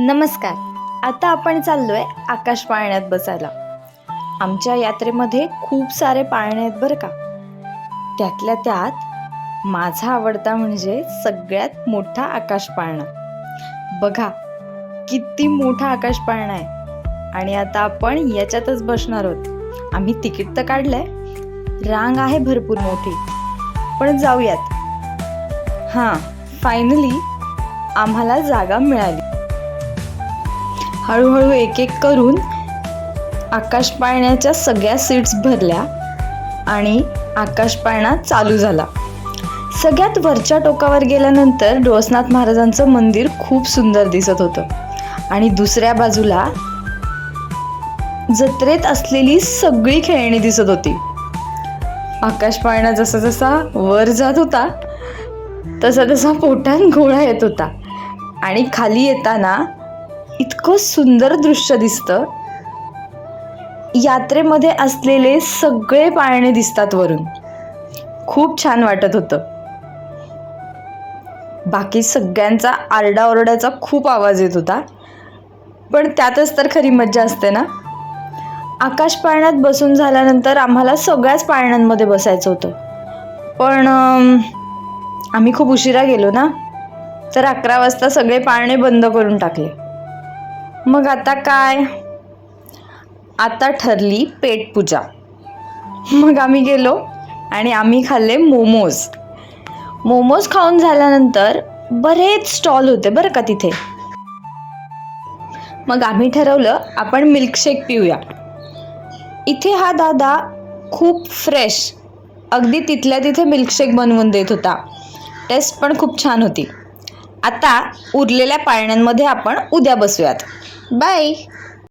नमस्कार. आता आपण चाललोय आकाश पाळण्यात बसायला. आमच्या यात्रेमध्ये खूप सारे पाळणे आहेत बरं का. त्यातल्या त्यात माझा आवडता म्हणजे सगळ्यात मोठा आकाश पाळणा. बघा किती मोठा आकाश पाळणा आहे. आणि आता आपण याच्यातच बसणार आहोत. आम्ही तिकीट तर काढलंय. रांग आहे भरपूर मोठी. पण जाऊयात. हां फायनली आम्हाला जागा मिळाली. हळूहळू एक एक करून आकाश पाळण्याच्या सगळ्या सीट्स भरल्या आणि आकाश पाळणा चालू झाला. सगळ्यात वरच्या टोकावर गेल्यानंतर डोसनाथ महाराजांचं मंदिर खूप सुंदर दिसत होतं. आणि दुसऱ्या बाजूला जत्रेत असलेली सगळी खेळणी दिसत होती. आकाश पाळणा जसा जसा वर जात होता तसा तसा पोटात गोळा येत होता. आणि खाली येताना इतकं सुंदर दृश्य दिसतं. यात्रेमध्ये असलेले सगळे पाळणे दिसतात वरून. खूप छान वाटत होतं. बाकी सगळ्यांचा आरडाओरड्याचा खूप आवाज येत होता. पण त्यातच तर खरी मज्जा असते ना? आकाश पाळण्यात बसून झाल्यानंतर आम्हाला सगळ्याच पाळण्यांमध्ये बसायचं होतं. पण आम्ही खूप उशिरा गेलो ना? तर अकरा वाजता सगळे पाळणे बंद करून टाकले. मग आता काय? आता ठरली पेटपूजा मग आम्ही गेलो आणि आम्ही खाल्ले मोमोज. मोमोज खाऊन झाल्यानंतर बरेच स्टॉल होते बरं का तिथे. मग आम्ही ठरवलं आपण मिल्कशेक पिऊया. इथे हा दादा खूप फ्रेश. अगदी तिथल्या तिथे मिल्कशेक बनवून देत होता. टेस्ट पण खूप छान होती. आता उरलेल्या पाळण्यांमध्ये आपण उद्या बसूयात. बाय!